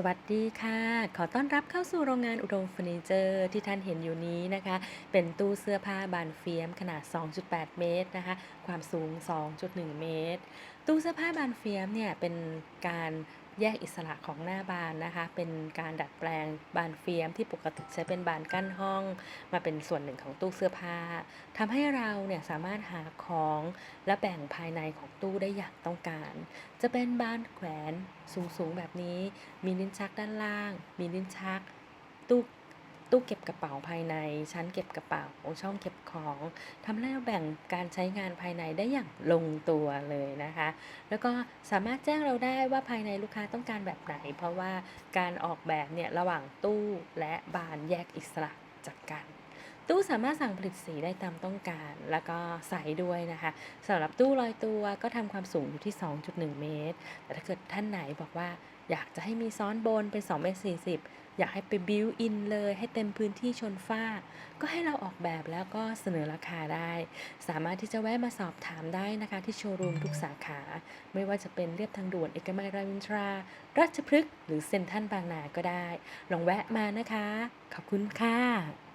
สวัสดีค่ะ ขอต้อนรับเข้าสู่โรงงานอุดมเฟอร์นิเจอร์ที่ท่านเห็นอยู่นี้นะคะ เป็นตู้เสื้อผ้าบานเฟียมขนาด 2.8 เมตรนะคะ ความสูง 2.1 เมตร ตู้เสื้อผ้าบานเฟียมเนี่ยเป็นการ แยกอิสระของหน้าบานนะคะ เป็นการดัดแปลงบานเฟียมที่ปกติใช้เป็นบานกั้นห้อง มาเป็นส่วนหนึ่งของตู้เสื้อผ้าทำให้เราเนี่ยสามารถหาของและแบ่งภายในของตู้ได้อย่างต้องการ จะเป็นบานแขวนสูงๆแบบนี้ มีลิ้นชักด้านล่าง มีลิ้นชัก ตู้ ตู้เก็บกระเป๋าภายใน ชั้นเก็บกระเป๋าช่องเก็บของทำให้เราแบ่งการใช้งานภายในได้อย่างลงตัวเลยนะคะ แล้วก็สามารถแจ้งเราได้ว่าภายในลูกค้าต้องการแบบไหน เพราะว่าการออกแบบเนี่ยระหว่างตู้และบานแยกอิสระจากกัน ตู้สามารถสั่งผลิตสีได้ตามต้องการ แล้วก็ใส่ด้วยนะคะสำหรับตู้ลอยตัวก็ทำความสูงอยู่ที่ 2.1 เมตร แต่ถ้าเกิดท่านไหนบอกว่าอยากจะให้มีซ้อนบนเป็น2เมตร40 อยากให้ไปบิวอินเลยให้เต็มพื้นที่ชนฝ้า ก็ให้เราออกแบบแล้วก็เสนอราคาได้ สามารถที่จะแวะมาสอบถามได้นะคะที่โชว์รูมทุกสาขา ไม่ว่าจะเป็นเรียบทางด่วนเอกมัยรามอินทรา ราชพฤกษ์หรือเซ็นทรัลบางนาก็ได้ ลองแวะมานะคะ ขอบคุณค่ะ